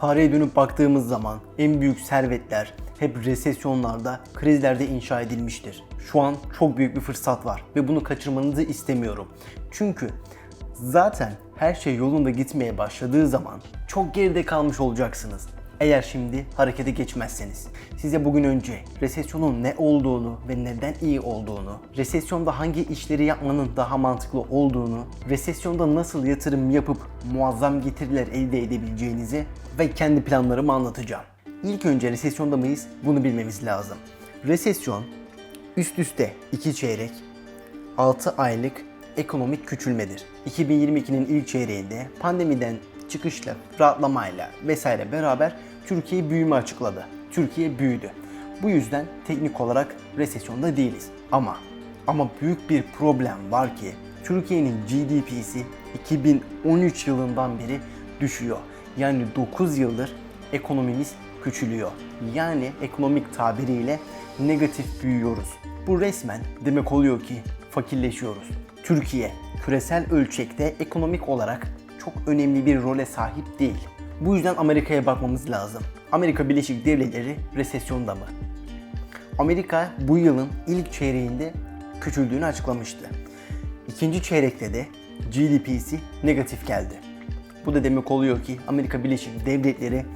Tarihe dönüp baktığımız zaman en büyük servetler hep resesyonlarda, krizlerde inşa edilmiştir. Şu an çok büyük bir fırsat var ve bunu kaçırmanızı istemiyorum. Çünkü zaten her şey yolunda gitmeye başladığı zaman çok geride kalmış olacaksınız. Eğer şimdi harekete geçmezseniz. Size bugün önce resesyonun ne olduğunu ve neden iyi olduğunu, resesyonda hangi işleri yapmanın daha mantıklı olduğunu, resesyonda nasıl yatırım yapıp muazzam getiriler elde edebileceğinizi ve kendi planlarımı anlatacağım. İlk önce resesyonda mıyız? Bunu bilmemiz lazım. Resesyon üst üste iki çeyrek 6 aylık ekonomik küçülmedir. 2022'nin ilk çeyreğinde pandemiden çıkışla, rahatlamayla vesaire beraber Türkiye büyüme açıkladı. Türkiye büyüdü. Bu yüzden teknik olarak resesyonda değiliz. Ama ama büyük bir problem var ki Türkiye'nin GDP'si 2013 yılından beri düşüyor. Yani 9 yıldır ekonomimiz küçülüyor. Yani ekonomik tabiriyle negatif büyüyoruz. Bu resmen demek oluyor ki fakirleşiyoruz. Türkiye küresel ölçekte ekonomik olarak çok önemli bir role sahip değil. Bu yüzden Amerika'ya bakmamız lazım. Amerika Birleşik Devletleri resesyonda mı? Amerika bu yılın ilk çeyreğinde küçüldüğünü açıklamıştı. İkinci çeyrekte de GDP'si negatif geldi. Bu da demek oluyor ki Amerika Birleşik Devletleri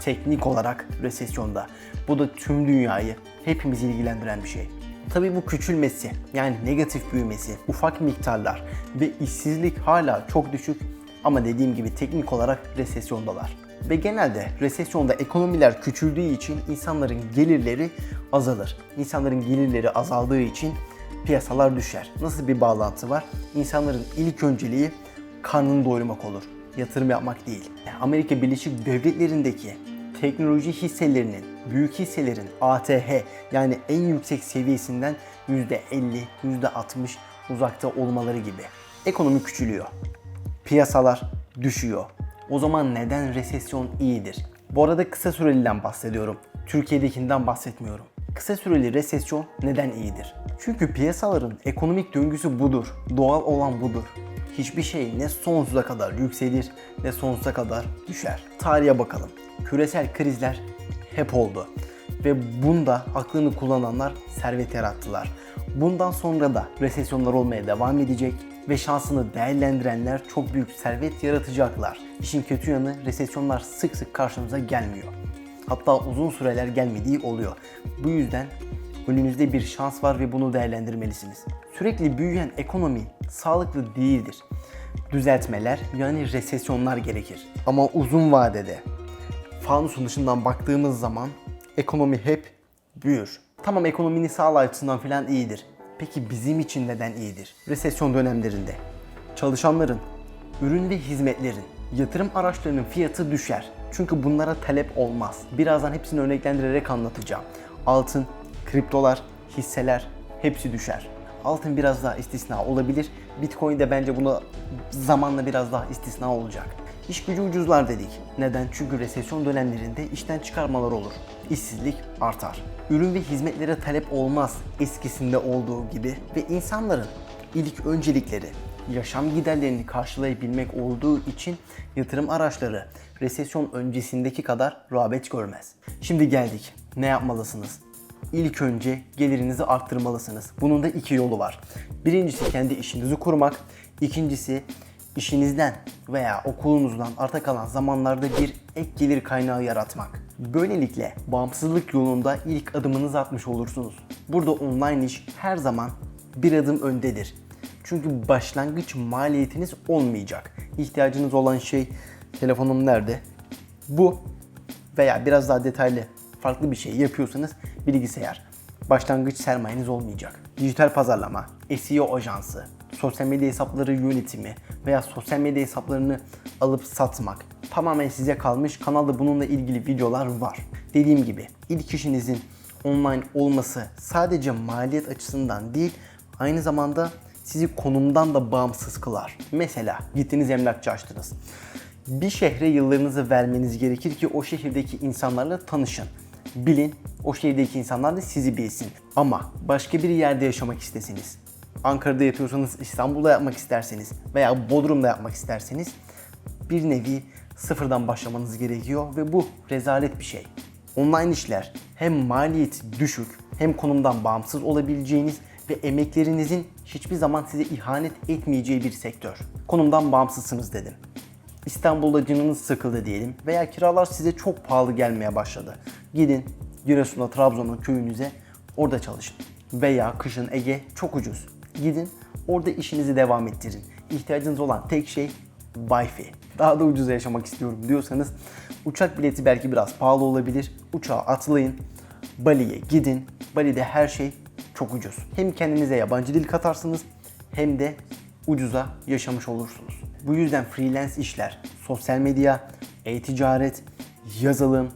teknik olarak resesyonda. Bu da tüm dünyayı hepimizi ilgilendiren bir şey. Tabii bu küçülmesi yani negatif büyümesi, ufak miktarlar ve işsizlik hala çok düşük ama dediğim gibi teknik olarak resesyondalar. Ve genelde resesyonda ekonomiler küçüldüğü için insanların gelirleri azalır. İnsanların gelirleri azaldığı için piyasalar düşer. Nasıl bir bağlantı var? İnsanların ilk önceliği karnını doyurmak olur. Yatırım yapmak değil. Amerika Birleşik Devletleri'ndeki teknoloji hisselerinin, büyük hisselerin ATH yani en yüksek seviyesinden %50, %60 uzakta olmaları gibi. Ekonomi küçülüyor. Piyasalar düşüyor. O zaman neden resesyon iyidir? Bu arada kısa süreliden bahsediyorum. Türkiye'dekinden bahsetmiyorum. Kısa süreli resesyon neden iyidir? Çünkü piyasaların ekonomik döngüsü budur. Doğal olan budur. Hiçbir şey ne sonsuza kadar yükselir ne sonsuza kadar düşer. Tarihe bakalım. Küresel krizler hep oldu. Ve bunda aklını kullananlar servet yarattılar. Bundan sonra da resesyonlar olmaya devam edecek ve şansını değerlendirenler çok büyük servet yaratacaklar. İşin kötü yanı resesyonlar sık sık karşımıza gelmiyor. Hatta uzun süreler gelmediği oluyor. Bu yüzden önünüzde bir şans var ve bunu değerlendirmelisiniz. Sürekli büyüyen ekonomi sağlıklı değildir. Düzeltmeler yani resesyonlar gerekir. Ama uzun vadede fanusun dışından baktığımız zaman ekonomi hep büyür. Tamam ekonominin sağlığı açısından falan iyidir. Peki bizim için neden iyidir? Resesyon dönemlerinde çalışanların, ürün ve hizmetlerin, yatırım araçlarının fiyatı düşer. Çünkü bunlara talep olmaz. Birazdan hepsini örneklendirerek anlatacağım. Altın, kriptolar, hisseler hepsi düşer. Altın biraz daha istisna olabilir. Bitcoin de bence buna zamanla biraz daha istisna olacak. İş gücü ucuzlar dedik. Neden? Çünkü resesyon dönemlerinde işten çıkarmalar olur. İşsizlik artar. Ürün ve hizmetlere talep olmaz eskisinde olduğu gibi ve insanların ilk öncelikleri yaşam giderlerini karşılayabilmek olduğu için yatırım araçları resesyon öncesindeki kadar rağbet görmez. Şimdi geldik. Ne yapmalısınız? İlk önce gelirinizi arttırmalısınız. Bunun da iki yolu var. Birincisi kendi işinizi kurmak. İkincisi işinizden veya okulunuzdan arta kalan zamanlarda bir ek gelir kaynağı yaratmak. Böylelikle bağımsızlık yolunda ilk adımınızı atmış olursunuz. Burada online iş her zaman bir adım öndedir. Çünkü başlangıç maliyetiniz olmayacak. İhtiyacınız olan şey telefonum nerede? Bu veya biraz daha detaylı farklı bir şey yapıyorsanız bilgisayar. Başlangıç sermayeniz olmayacak. Dijital pazarlama, SEO ajansı, sosyal medya hesapları yönetimi veya sosyal medya hesaplarını alıp satmak tamamen size kalmış. Kanalda bununla ilgili videolar var. Dediğim gibi ilk işinizin online olması sadece maliyet açısından değil aynı zamanda sizi konumdan da bağımsız kılar. Mesela gittiniz emlakçı açtınız. Bir şehre yıllarınızı vermeniz gerekir ki o şehirdeki insanlarla tanışın. Bilin, o şehirdeki insanlar da sizi bilsin. Ama başka bir yerde yaşamak istesiniz. Ankara'da yapıyorsanız İstanbul'da yapmak isterseniz veya Bodrum'da yapmak isterseniz bir nevi sıfırdan başlamanız gerekiyor ve bu rezalet bir şey. Online işler hem maliyeti düşük hem konumdan bağımsız olabileceğiniz ve emeklerinizin hiçbir zaman size ihanet etmeyeceği bir sektör. Konumdan bağımsızsınız dedim. İstanbul'da canınız sıkıldı diyelim veya kiralar size çok pahalı gelmeye başladı. Gidin Giresun'a, Trabzon'a, köyünüze orada çalışın. Veya kışın Ege çok ucuz. Gidin orada işinizi devam ettirin. İhtiyacınız olan tek şey Wi-Fi. Daha da ucuza yaşamak istiyorum diyorsanız uçak bileti belki biraz pahalı olabilir. Uçağa atlayın. Bali'ye gidin. Bali'de her şey çok ucuz. Hem kendinize yabancı dil katarsınız hem de ucuza yaşamış olursunuz. Bu yüzden freelance işler, sosyal medya, e-ticaret, yazılım,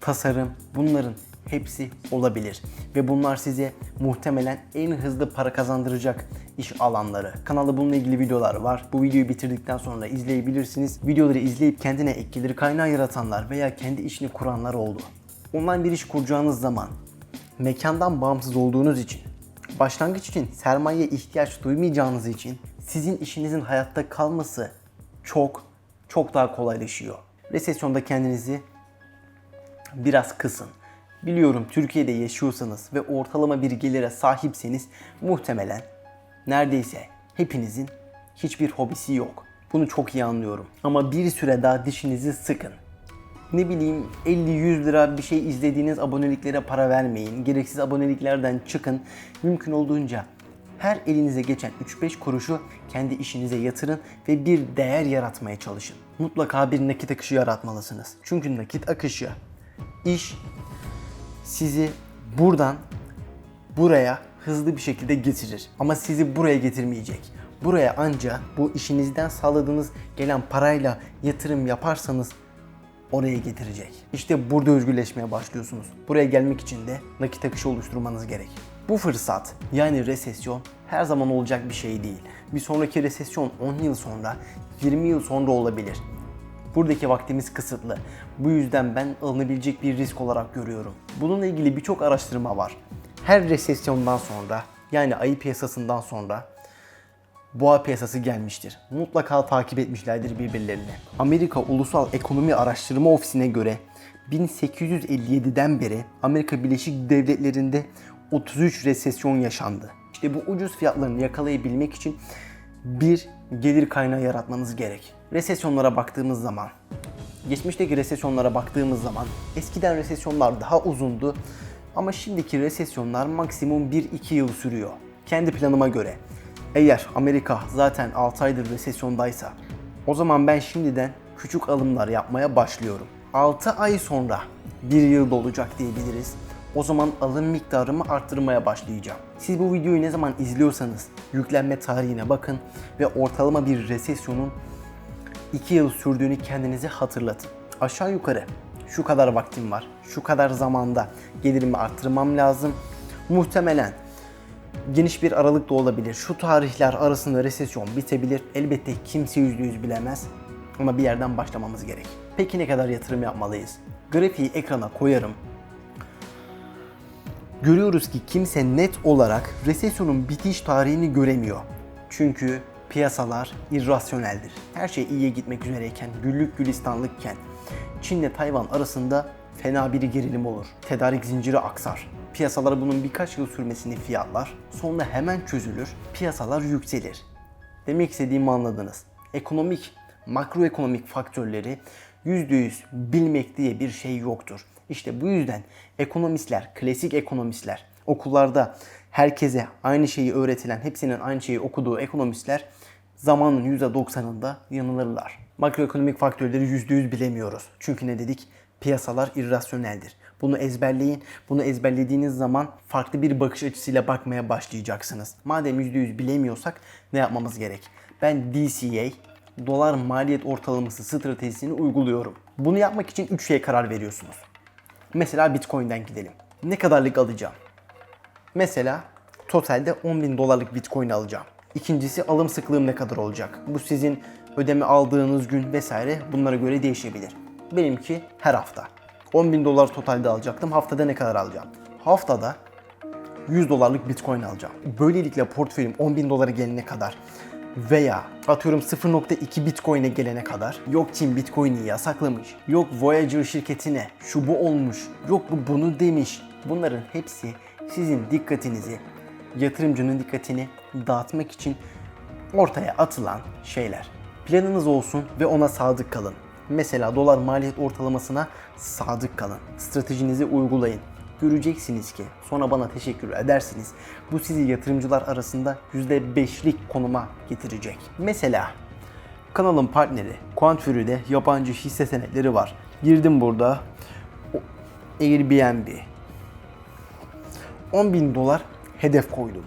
tasarım bunların hepsi olabilir. Ve bunlar size muhtemelen en hızlı para kazandıracak iş alanları. Kanalda bununla ilgili videolar var. Bu videoyu bitirdikten sonra izleyebilirsiniz. Videoları izleyip kendine ek gelir kaynağı yaratanlar veya kendi işini kuranlar oldu. Online bir iş kuracağınız zaman mekandan bağımsız olduğunuz için, başlangıç için sermayeye ihtiyaç duymayacağınız için sizin işinizin hayatta kalması çok çok daha kolaylaşıyor. Resesyonda kendinizi biraz kısın. Biliyorum Türkiye'de yaşıyorsanız ve ortalama bir gelire sahipseniz muhtemelen neredeyse hepinizin hiçbir hobisi yok. Bunu çok iyi anlıyorum. Ama bir süre daha dişinizi sıkın. Ne bileyim 50-100 lira bir şey izlediğiniz aboneliklere para vermeyin. Gereksiz aboneliklerden çıkın. Mümkün olduğunca her elinize geçen 3-5 kuruşu kendi işinize yatırın ve bir değer yaratmaya çalışın. Mutlaka bir nakit akışı yaratmalısınız. Çünkü nakit akışı iş sizi buradan buraya hızlı bir şekilde getirir. Ama sizi buraya getirmeyecek. Buraya anca bu işinizden sağladığınız gelen parayla yatırım yaparsanız oraya getirecek. İşte burada özgürleşmeye başlıyorsunuz. Buraya gelmek için de nakit akışı oluşturmanız gerek. Bu fırsat yani resesyon her zaman olacak bir şey değil. Bir sonraki resesyon 10 yıl sonra, 20 yıl sonra olabilir. Buradaki vaktimiz kısıtlı. Bu yüzden ben alınabilecek bir risk olarak görüyorum. Bununla ilgili birçok araştırma var. Her resesyondan sonra yani ayı piyasasından sonra boğa piyasası gelmiştir. Mutlaka takip etmişlerdir birbirlerini. Amerika Ulusal Ekonomi Araştırma Ofisi'ne göre 1857'den beri Amerika Birleşik Devletleri'nde 33 resesyon yaşandı. İşte bu ucuz fiyatlarını yakalayabilmek için bir gelir kaynağı yaratmanız gerek. Resesyonlara baktığımız zaman, geçmişteki resesyonlara baktığımız zaman eskiden resesyonlar daha uzundu ama şimdiki resesyonlar maksimum 1-2 yıl sürüyor. Kendi planıma göre eğer Amerika zaten 6 aydır resesyondaysa o zaman ben şimdiden küçük alımlar yapmaya başlıyorum. 6 ay sonra 1 yıl dolacak diyebiliriz. O zaman alım miktarımı arttırmaya başlayacağım. Siz bu videoyu ne zaman izliyorsanız yüklenme tarihine bakın ve ortalama bir resesyonun 2 yıl sürdüğünü kendinize hatırlatın. Aşağı yukarı şu kadar vaktim var, şu kadar zamanda gelirimi arttırmam lazım. Muhtemelen geniş bir aralık da olabilir. Şu tarihler arasında resesyon bitebilir. Elbette kimse %100 bilemez. Ama bir yerden başlamamız gerek. Peki ne kadar yatırım yapmalıyız? Grafiği ekrana koyarım. Görüyoruz ki kimse net olarak resesyonun bitiş tarihini göremiyor. Çünkü piyasalar irrasyoneldir. Her şey iyiye gitmek üzereyken, güllük gülistanlıkken Çin'le Tayvan arasında fena bir gerilim olur. Tedarik zinciri aksar. Piyasalar bunun birkaç yıl sürmesini fiyatlar. Sonra hemen çözülür. Piyasalar yükselir. Demek istediğimi anladınız. Ekonomik, makroekonomik faktörleri %100 bilmek diye bir şey yoktur. İşte bu yüzden ekonomistler, klasik ekonomistler, okullarda herkese aynı şeyi öğretilen, hepsinin aynı şeyi okuduğu ekonomistler zamanın %90'ında yanılırlar. Makroekonomik faktörleri %100 bilemiyoruz. Çünkü ne dedik? Piyasalar irrasyoneldir. Bunu ezberleyin. Bunu ezberlediğiniz zaman farklı bir bakış açısıyla bakmaya başlayacaksınız. Madem %100 bilemiyorsak ne yapmamız gerek? Ben DCA, dolar maliyet ortalaması stratejisini uyguluyorum. Bunu yapmak için 3 şeye karar veriyorsunuz. Mesela Bitcoin'den gidelim. Ne kadarlık alacağım? Mesela totalde 10 bin dolarlık Bitcoin alacağım. İkincisi alım sıklığım ne kadar olacak? Bu sizin ödeme aldığınız gün vesaire bunlara göre değişebilir. Benimki her hafta. 10 bin dolar totalde alacaktım. Haftada ne kadar alacağım? Haftada 100 dolarlık Bitcoin alacağım. Böylelikle portföyüm 10 bin dolara gelene kadar veya atıyorum 0.2 Bitcoin'e gelene kadar yok Çin Bitcoin'i yasaklamış, yok Voyager şirketine şu bu olmuş, yok bu bunu demiş. Bunların hepsi sizin dikkatinizi, yatırımcının dikkatini dağıtmak için ortaya atılan şeyler. Planınız olsun ve ona sadık kalın. Mesela dolar maliyet ortalamasına sadık kalın. Stratejinizi uygulayın. Göreceksiniz ki sonra bana teşekkür edersiniz. Bu sizi yatırımcılar arasında %5'lik konuma getirecek. Mesela kanalın partneri Quantfury'de yabancı hisse senetleri var. Girdim burada. Airbnb. 10 bin dolar hedef koydum.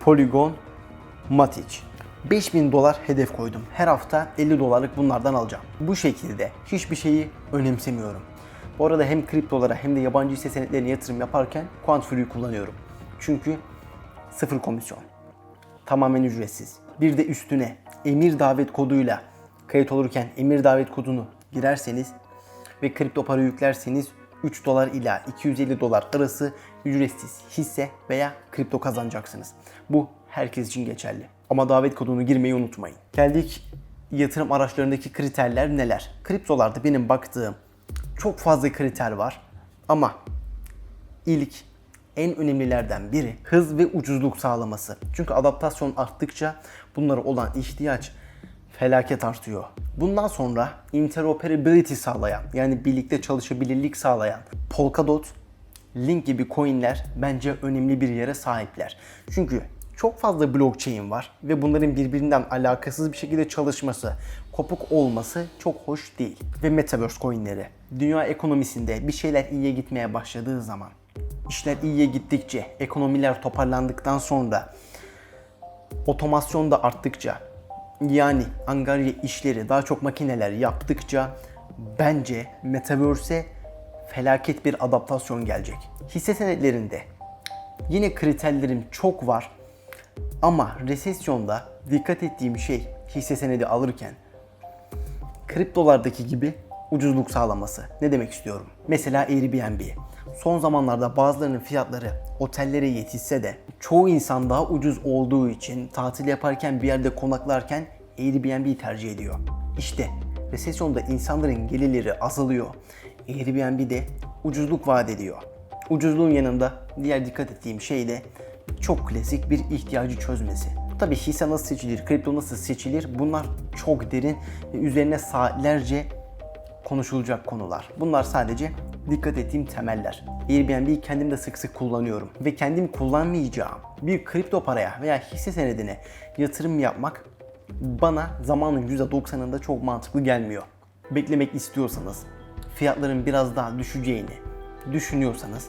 Polygon, Matic. 5000 dolar hedef koydum. Her hafta 50 dolarlık bunlardan alacağım. Bu şekilde hiçbir şeyi önemsemiyorum. Bu arada hem kriptolara hem de yabancı hisse senetlerine yatırım yaparken Quantfury'yi kullanıyorum. Çünkü sıfır komisyon. Tamamen ücretsiz. Bir de üstüne emir davet koduyla kayıt olurken emir davet kodunu girerseniz ve kripto para yüklerseniz 3 dolar ila 250 dolar arası ücretsiz hisse veya kripto kazanacaksınız. Bu herkes için geçerli. Ama davet kodunu girmeyi unutmayın. Geldik yatırım araçlarındaki kriterler neler? Kriptolarda benim baktığım çok fazla kriter var. Ama ilk en önemlilerden biri hız ve ucuzluk sağlaması. Çünkü adaptasyon arttıkça bunlara olan ihtiyaç felaket artıyor. Bundan sonra interoperability sağlayan yani birlikte çalışabilirlik sağlayan Polkadot, Link gibi coinler bence önemli bir yere sahipler. Çünkü çok fazla blockchain var ve bunların birbirinden alakasız bir şekilde çalışması, kopuk olması çok hoş değil. Ve metaverse coinleri. Dünya ekonomisinde bir şeyler iyiye gitmeye başladığı zaman, işler iyiye gittikçe, ekonomiler toparlandıktan sonra, otomasyon da arttıkça, yani angarya işleri daha çok makineler yaptıkça bence metaverse'e felaket bir adaptasyon gelecek. Hisse senetlerinde yine kriterlerim çok var ama resesyonda dikkat ettiğim şey hisse senedi alırken kriptolardaki gibi ucuzluk sağlaması. Ne demek istiyorum? Mesela Airbnb. Son zamanlarda bazılarının fiyatları otellere yetişse de çoğu insan daha ucuz olduğu için tatil yaparken bir yerde konaklarken Airbnb'yi tercih ediyor. İşte resesyonda insanların gelirleri azalıyor. Airbnb de ucuzluk vaat ediyor. Ucuzluğun yanında diğer dikkat ettiğim şey de çok klasik bir ihtiyacı çözmesi. Tabii hisse nasıl seçilir, kripto nasıl seçilir bunlar çok derin ve üzerine saatlerce konuşulacak konular. Bunlar sadece dikkat ettiğim temeller. Airbnb'yi kendim de sık sık kullanıyorum ve kendim kullanmayacağım bir kripto paraya veya hisse senedine yatırım yapmak bana zamanın %90'ında çok mantıklı gelmiyor. Beklemek istiyorsanız, fiyatların biraz daha düşeceğini düşünüyorsanız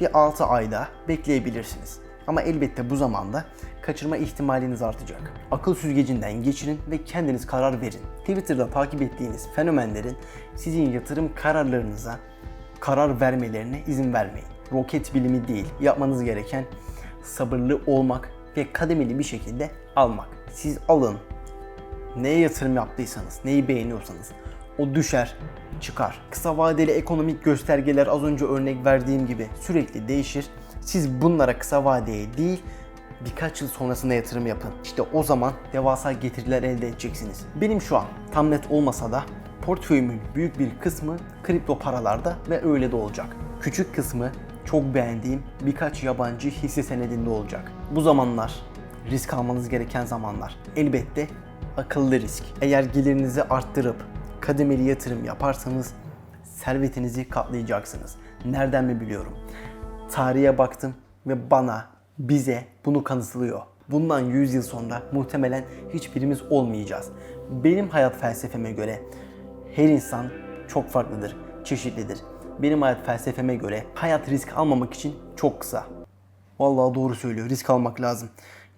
bir 6 ayda bekleyebilirsiniz. Ama elbette bu zamanda kaçırma ihtimaliniz artacak. Akıl süzgecinden geçirin ve kendiniz karar verin. Twitter'da takip ettiğiniz fenomenlerin sizin yatırım kararlarınıza karar vermelerine izin vermeyin. Roket bilimi değil. Yapmanız gereken sabırlı olmak ve kademeli bir şekilde almak. Siz alın. Neye yatırım yaptıysanız, neyi beğeniyorsanız o düşer, çıkar. Kısa vadeli ekonomik göstergeler az önce örnek verdiğim gibi sürekli değişir. Siz bunlara kısa vadeye değil, birkaç yıl sonrasında yatırım yapın. İşte o zaman devasa getiriler elde edeceksiniz. Benim şu an tam net olmasa da portföyümün büyük bir kısmı kripto paralarda ve öyle de olacak. Küçük kısmı çok beğendiğim birkaç yabancı hisse senedinde olacak. Bu zamanlar risk almanız gereken zamanlar. Elbette akıllı risk. Eğer gelirinizi arttırıp kademeli yatırım yaparsanız servetinizi katlayacaksınız. Nereden mi biliyorum? Tarihe baktım ve bana, bize bunu kanıtlıyor. Bundan 100 yıl sonra muhtemelen hiçbirimiz olmayacağız. Benim hayat felsefeme göre her insan çok farklıdır, çeşitlidir. Benim hayat felsefeme göre hayat risk almamak için çok kısa. Vallahi doğru söylüyor. Risk almak lazım.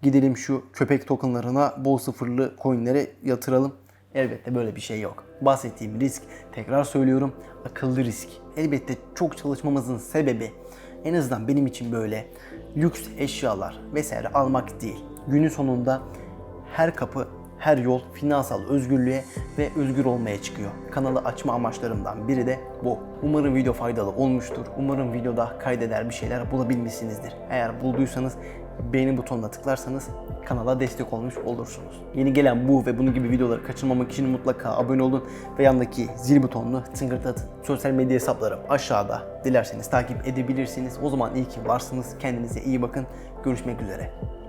Gidelim şu köpek tokenlarına bol sıfırlı coinlere yatıralım. Elbette böyle bir şey yok. Bahsettiğim risk, tekrar söylüyorum, akıllı risk. Elbette çok çalışmamızın sebebi en azından benim için böyle lüks eşyalar vesaire almak değil. Günün sonunda her kapı, her yol finansal özgürlüğe ve özgür olmaya çıkıyor. Kanalı açma amaçlarımdan biri de bu. Umarım video faydalı olmuştur. Umarım videoda kaydeder bir şeyler bulabilmişsinizdir. Eğer bulduysanız beğeni butonuna tıklarsanız kanala destek olmuş olursunuz. Yeni gelen bu ve bunun gibi videoları kaçırmamak için mutlaka abone olun ve yandaki zil butonunu tıngırdatın. Sosyal medya hesaplarım aşağıda. Dilerseniz takip edebilirsiniz. O zaman iyi ki varsınız. Kendinize iyi bakın. Görüşmek üzere.